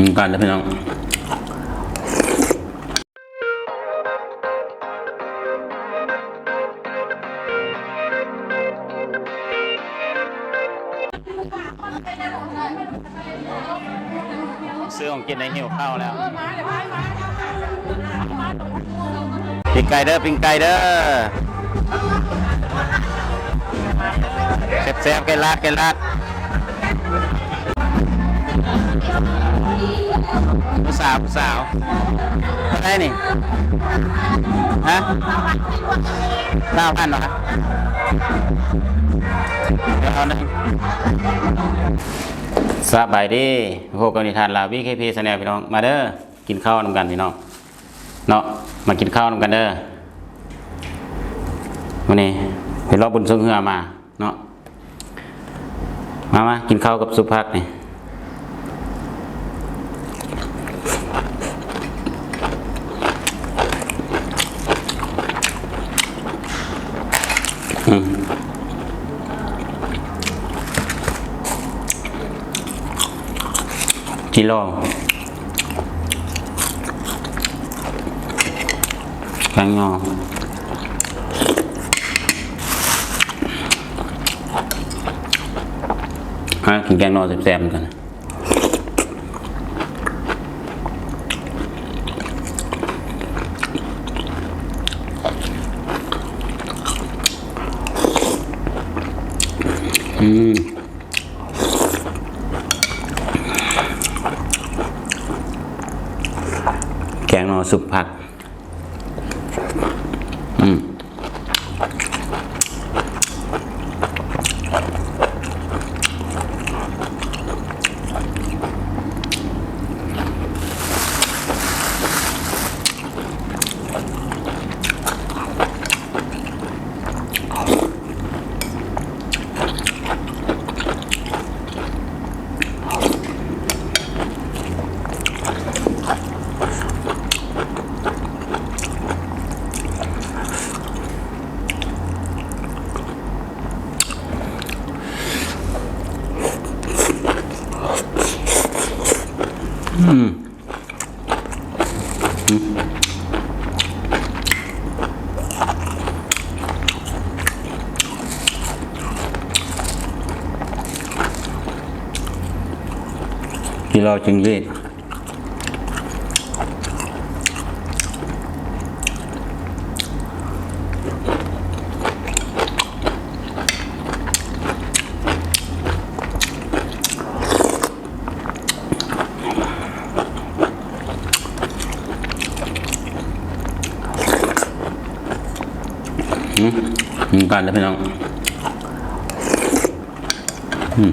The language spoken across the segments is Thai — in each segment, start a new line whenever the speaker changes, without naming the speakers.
มีกันแล้วพี่น้องซื้อของกินในหิวข้าวแล้วปิงไก่เด้อปิงไก่เด้อแซ่บๆไก่ลาดไก่ลาด ผู้สาวผู้สาวอะไรนี่ฮะเก้าพันเหรอครับเดี๋ยวเอาหนึ่งสบายดีพวกกนิทานลาวิเคพีสแนลพี่น้อง มาเด้อ กินข้าวนำกันพี่น้อง เนาะ มากินข้าวนำกันเด้อวันนี้ไปรอบบุญซึ่งเฮือมา เนาะ มามากินข้าวกับสุภักนี่ กิโลแกงงอฮะกินแกงนอแซ่บๆเหมือนกันอืม แกงนอ สุปผั กิโลจึงเรียกอืมมีกันแล้วพี่น้อง อืม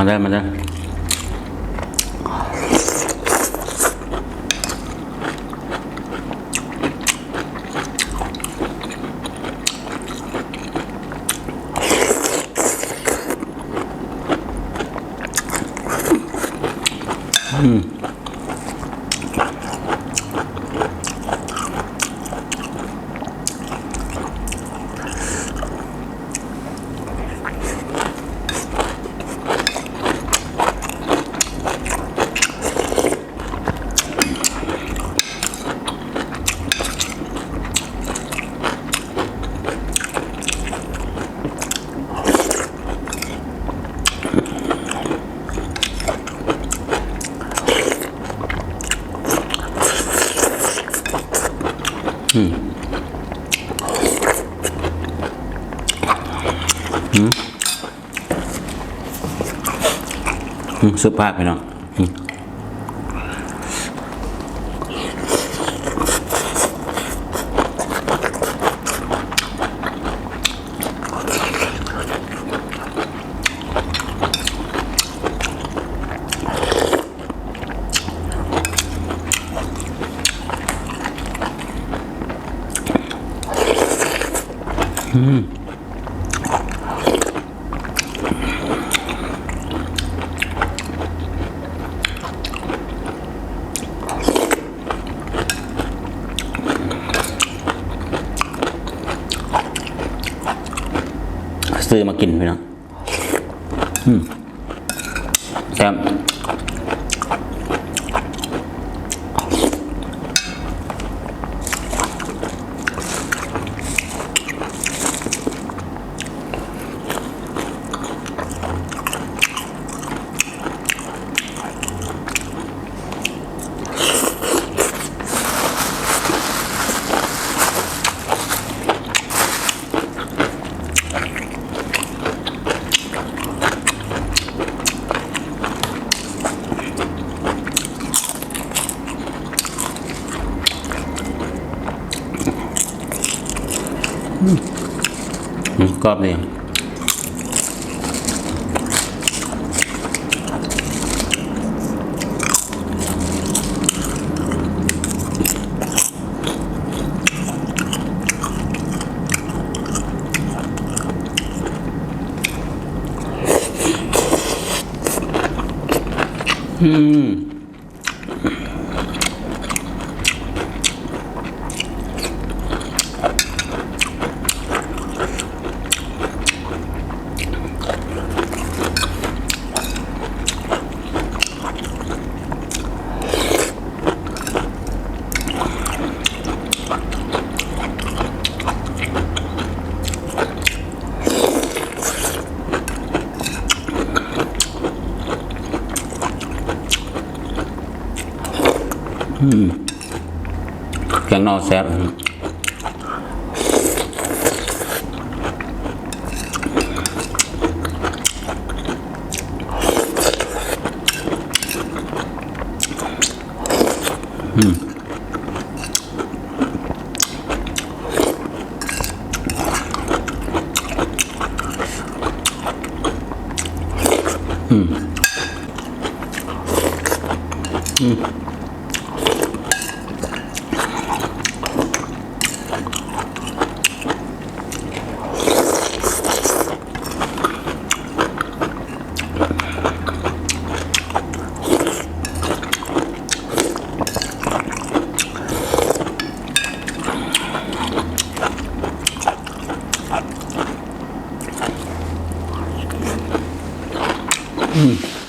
มาได้อมาได้อ อืมสุภาพไปเนาะอืม ซื้อมากินพี่นาะอืมครั กรอบดีอืม แกงนอแซ่บอืมอืมอืม 嗯。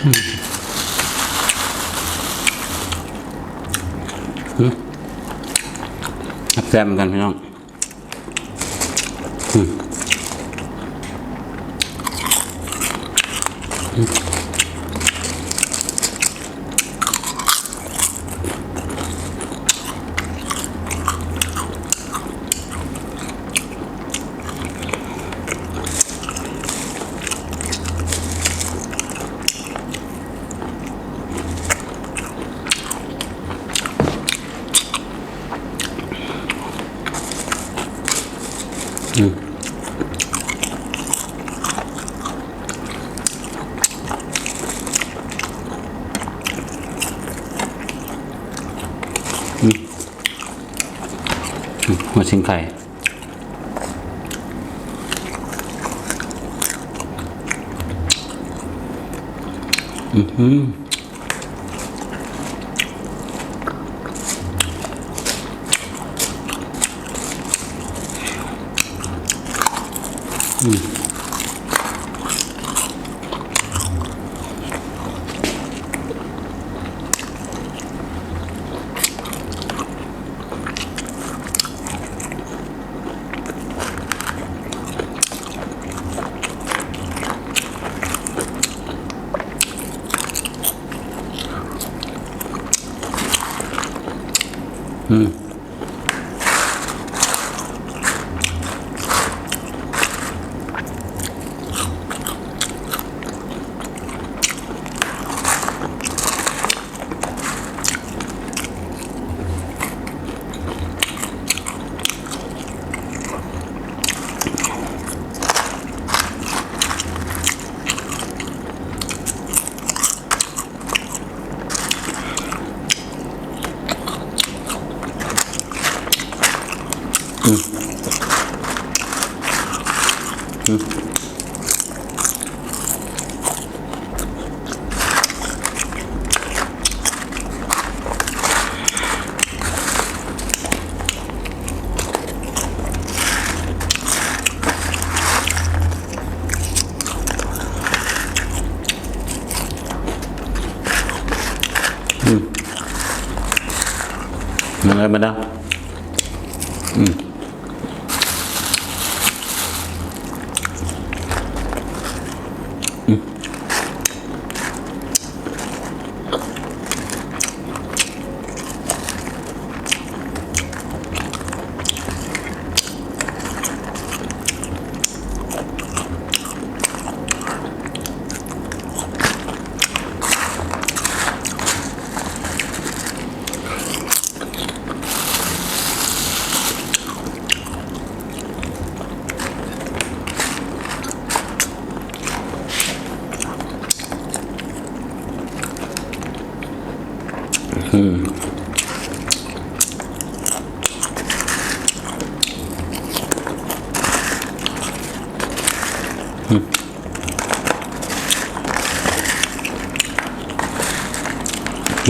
แซ่บเหมือนกันพี่น้อง อ ชิงไข่อือหือม มั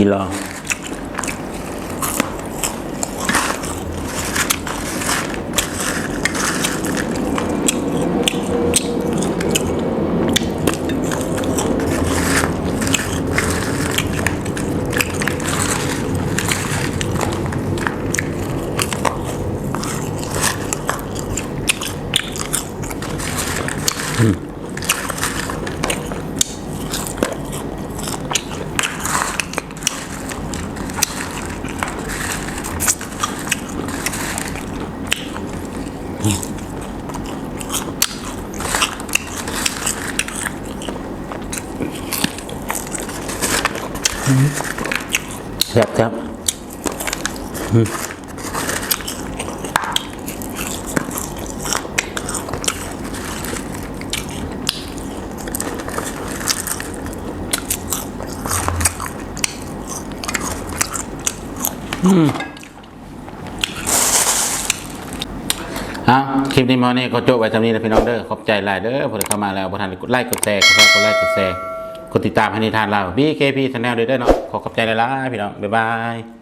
กิ อะคลิปนี้มาเนี่ยก็จบไว้ทำนี้นะพี่น้องเด้อ ขอบใจหลายเด้อพอเข้ามาแล้วพอทานกดไลค์กดแชร์กดซับกดไลค์กดแชร์กดติดตามให้นิทานเรา BKP Channel ด้วยเด้อเนาะ ขอขอบใจหลายๆพี่น้อง บ๊ายบาย